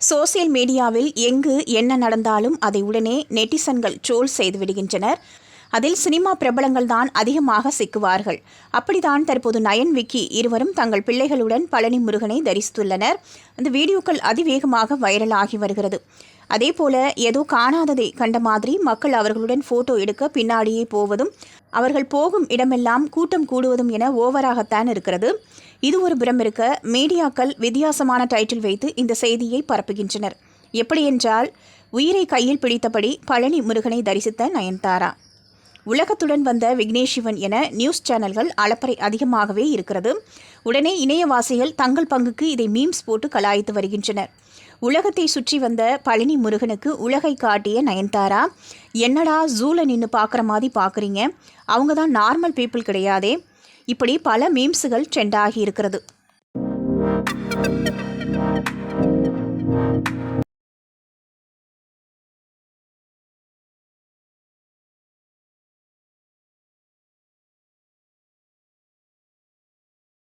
Social மீடியாவில் எங்கு என்ன நடந்தாலும் அதை உடனே நெட்டிசன்கள் ட்ரோல் செய்து விடுகின்றனர். அதில் சினிமா பிரபலங்கள் தான் அதிகமாக சிக்குவார்கள். அப்படித்தான் தற்போது நயன் விக்கி இருவரும் தங்கள் பிள்ளைகளுடன் பழனி முருகனை தரிசித்துள்ளனர். அந்த வீடியோக்கள் அதிவேகமாக வைரலாகி வருகிறது. அதே போல ஏதோ காணாததை கண்ட மாதிரி மக்கள் அவர்களுடன் போட்டோ எடுக்க பின்னாடியே போவதும் அவர்கள் போகும் இடமெல்லாம் கூட்டம் கூடுவதும் என ஓவராகத்தான் இருக்கிறது. இது ஒரு புறம் இருக்க மீடியாக்கள் வித்தியாசமான டைட்டில் வைத்து இந்த செய்தியை பரப்புகின்றனர். எப்படியென்றால் உயிரை கையில் பிடித்தபடி பழனி முருகனை தரிசித்த நயன்தாரா. உலகத்துடன் வந்த விக்னேஷ் சிவன் என நியூஸ் சேனல்கள் அளப்பறை அதிகமாகவே இருக்கிறது. உடனே இணையவாசிகள் தங்கள் பங்குக்கு இதை மீம்ஸ் போட்டு கலாய்த்து வருகின்றனர். உலகத்தை சுற்றி வந்த பழனி முருகனுக்கு உலகை காட்டிய நயன்தாரா என்னடா ஜூல நின்று பார்க்குற மாதிரி பார்க்குறீங்க அவங்க தான் நார்மல் பீப்புள் கிடையாதே. இப்படி பல மீம்ஸுகள் ட்ரெண்ட் ஆகி இருக்கிறது.